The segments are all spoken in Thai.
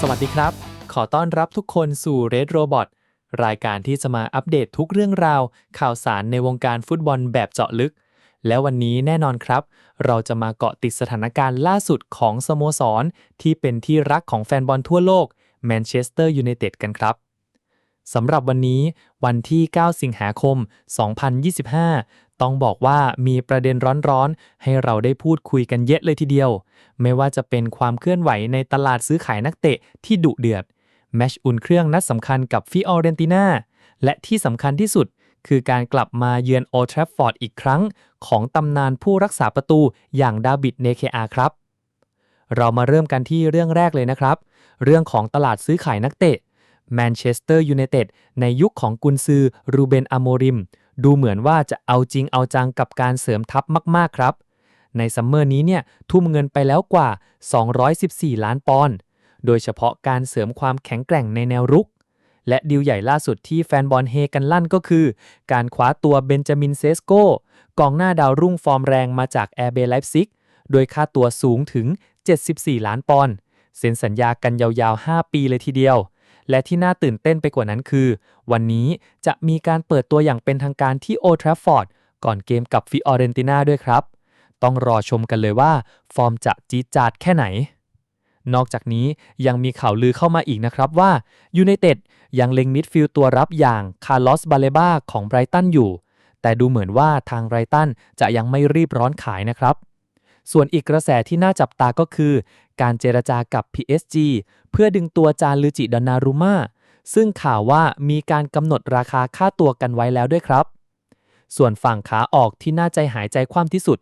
สวัสดีครับ ขอต้อนรับทุกคนสู่ Red Robot รายการที่จะมาอัปเดตทุกเรื่องราว ข่าวสารในวงการฟุตบอลแบบเจาะลึก และวันนี้แน่นอนครับ เราจะมาเกาะติดสถานการณ์ล่าสุดของสโมสร ที่เป็นที่รักของแฟนบอลทั่วโลกแมนเชสเตอร์ยูไนเต็ดกันครับสำหรับวันนี้วันที่ 9 สิงหาคม 2025 ต้องบอกว่ามีประเด็นร้อนๆ ให้เราได้พูดคุยกันเยอะเลยทีเดียว ไม่ว่าจะเป็นความเคลื่อนไหวในตลาดซื้อขายนักเตะที่ดุเดือด แมชอุ่นเครื่องนัดสำคัญกับฟิออเรนติน่า และที่สำคัญที่สุดคือการกลับมาเยือนโอทราฟฟอร์ดอีกครั้ง ของตำนานผู้รักษาประตูอย่างดาบิดเนเคอาครับ เรามาเริ่มกันที่เรื่องแรกเลยนะครับ เรื่องของตลาดซื้อขายนักเตะแมนเชสเตอร์ยูไนเต็ดในยุคของกุนซือรูเบนอโมริม ดูเหมือนว่าจะเอาจริงเอาจังกับการเสริมทัพมาก ๆ ครับ ในซัมเมอร์นี้เนี่ยทุ่มเงินไปแล้วกว่า 214 ล้านปอนด์โดยเฉพาะการเสริมความแข็งแกร่งในแนวรุก และดีลใหญ่ล่าสุดที่แฟนบอลเฮกันลั่นก็คือ การคว้าตัวเบนจามินเซสโกกองหน้าดาวรุ่งฟอร์มแรงมาจากแอร์เบไลฟ์ซิกโดยค่าตัวสูงถึง 74 ล้านปอนด์เซ็นสัญญากันยาวๆ 5 ปีเลยทีเดียว และที่น่าตื่นเต้นไปกว่านั้นคือ วันนี้จะมีการเปิดตัวอย่างเป็นทางการที่โอทราฟฟอร์ดก่อนเกมกับฟิออเรนตินาด้วยครับ ต้องรอชมกันเลยว่า ฟอร์มจะจี๊ดจาดแค่ไหน นอกจากนี้ยังมีข่าวลือเข้ามาอีกนะครับว่ายูไนเต็ดยังเล็งมิดฟิลตัวรับอย่างคาร์ลอสบาเลบาของไบรตันอยู่ แต่ดูเหมือนว่าทางไบรตันจะยังไม่รีบร้อนขายนะครับส่วนอีกกระแสที่น่าจับตาก็คือ การเจรจากับ PSG เพื่อดึงตัวจาลือจิดอนนารุมาซึ่งข่าวว่ามีการกำหนดราคาค่าตัวกันไว้แล้วด้วยครับ ส่วนฝั่งขาออกที่น่าใจหายใจคว่ำที่สุด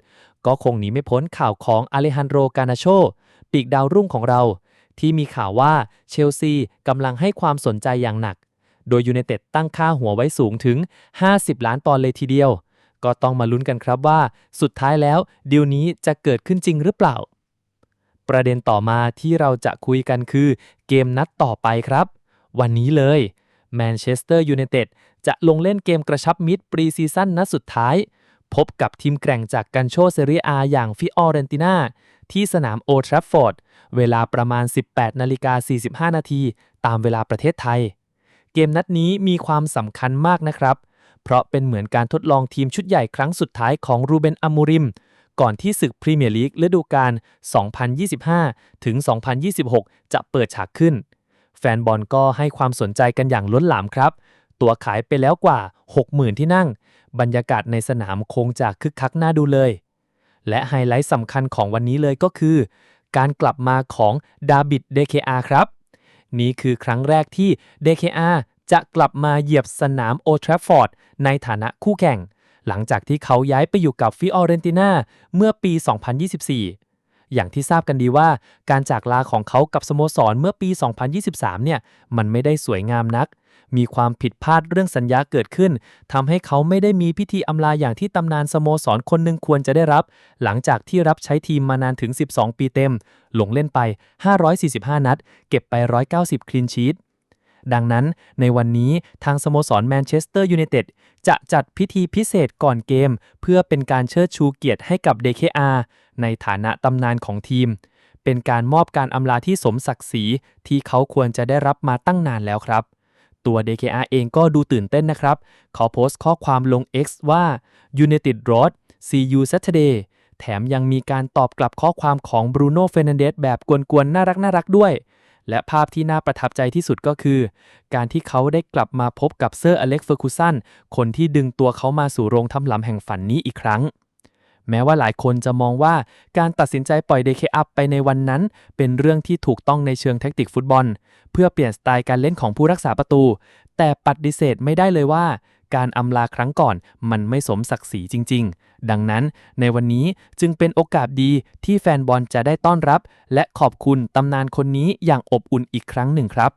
ก็คงหนีไม่พ้นข่าวของอเลฮันโดกานาโชปีกดาวรุ่งของเรา ที่มีข่าวว่าเชลซีกำลังให้ความสนใจอย่างหนัก โดยยูไนเต็ดตั้งค่าหัวไว้สูงถึง 50 ล้านปอนด์เลยทีเดียว ก็ต้องมาลุ้นกันครับว่า สุดท้ายแล้วดีลนี้จะเกิดขึ้นจริงหรือเปล่า ประเด็นต่อมาที่เราจะคุยกันคือเกมนัดต่อไปครับ วันนี้เลยแมนเชสเตอร์ยูไนเต็ดจะลงเล่นเกมกระชับมิตรปรีซีซั่นนัดสุดท้าย พบกับทีมแกร่งจากกันโชเซเรียอาอย่างฟิออเรนตินาที่สนามโอทราฟฟอร์ด เวลาประมาณ 18นาฬิกา45 นาที ตามเวลาประเทศไทย เกมนัดนี้มีความสำคัญมากนะครับ เพราะเป็นเหมือนการทดลองทีมชุดใหญ่ครั้งสุดท้ายของรูเบนอามูริม ก่อนที่ศึกพรีเมียร์ลีกฤดูกาล 2025 ถึง 2026 จะเปิดฉากขึ้น แฟนบอลก็ให้ความสนใจกันอย่างล้นหลามครับ ตั๋วขายไปแล้วกว่า 60,000 ที่นั่ง บรรยากาศในสนามคงจะคึกคักน่าดูเลย และไฮไลท์สำคัญของวันนี้เลยก็คือ การกลับมาของดาบิดเดเคอาครับ นี่คือครั้งแรกที่ DKA จะกลับมาเหยียบสนามโอทราฟฟอร์ดในฐานะคู่แข่ง หลังจากที่เขาย้ายไปอยู่กับฟิออเรนตินาเมื่อปี 2024 อย่างที่ทราบกันดีว่า การจากลาของเขากับสโมสรเมื่อปี 2023 เนี่ยมันไม่ได้สวยงามนัก มีความผิดพลาดเรื่องสัญญาเกิดขึ้นทำให้เขาไม่ได้มีพิธีอำลาอย่างที่ตำนานสโมสรคนหนึ่งควรจะได้รับ หลังจากที่รับใช้ทีมมานานถึง 12 ปีเต็ม หลงเล่นไป 545 นัด เก็บไป 190 คลีนชีต ดังนั้นในวันนี้ทางสโมสรแมนเชสเตอร์ยูไนเต็ดจะจัดพิธีพิเศษก่อนเกม เพื่อเป็นการเชิดชูเกียรติให้กับ DKR ในฐานะตำนานของทีม เป็นการมอบการอำลาที่สมศักดิ์ศรีที่เขาควรจะได้รับมาตั้งนานแล้วครับ ตัว DKR เองก็ดูตื่นเต้นนะครับ เขาโพสต์ข้อความลง X ว่า United Road See you Saturday แถมยังมีการตอบกลับข้อความของบรูโน่เฟรนันเดสแบบกวนๆ น่ารักน่ารักด้วย และภาพที่น่าประทับใจที่สุดก็คือ การที่เขาได้กลับมาพบกับเซอร์อเล็กซ์เฟอร์คูสันคนที่ดึงตัวเขามาสู่โรงทำหลำแห่งฝันนี้อีกครั้ง แม้ว่าหลายคนจะมองว่าการตัดสินใจปล่อยเดเคอัพไปในวันนั้น เป็นเรื่องที่ถูกต้องในเชิงแทคติกฟุตบอล เพื่อเปลี่ยนสไตล์การเล่นของผู้รักษาประตู แต่ปฏิเสธไม่ได้เลยว่า การอำลาครั้งก่อนมันไม่สมศักดิ์ศรีจริง ๆ ดังนั้นในวันนี้จึงเป็นโอกาสดีที่แฟนบอลจะได้ต้อนรับ และขอบคุณตำนานคนนี้อย่างอบอุ่นอีกครั้งหนึ่งครับ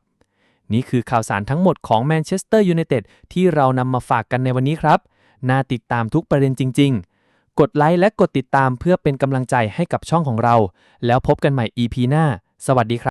นี่คือข่าวสารทั้งหมดของแมนเชสเตอร์ยูไนเต็ดที่เรานำมาฝากกันในวันนี้ครับ น่าติดตามทุกประเด็นจริง ๆกดไลค์และกดติดตามเพื่อเป็นกำลังใจให้กับช่องของเรา แล้วพบกันใหม่ EP หน้า สวัสดีครับ